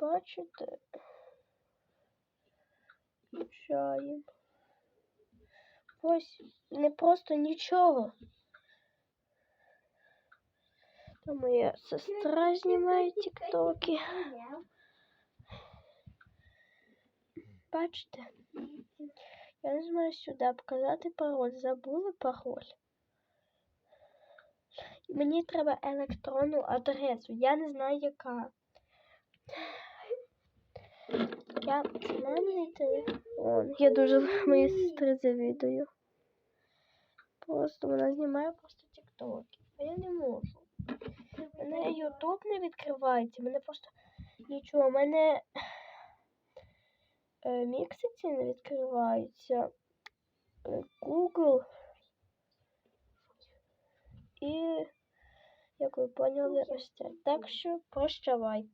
бачите? Включаємо. Ось не просто нічого. Там моя сестра знімає тіктоки. Бачите? Я нажимаю сюди показати пароль. Забули пароль. Мені треба електронну адресу. Я не знаю, яка. Я це мамний телефон. Я дуже моїй сестри завідую. Просто вона знімає просто тіктоки. А я не можу. У мене Ютуб не відкривається. Мене просто нічого. У мене е, міксиці не відкривається. Е, Google. І, як ви поняли, ось це. Так що прощавайте.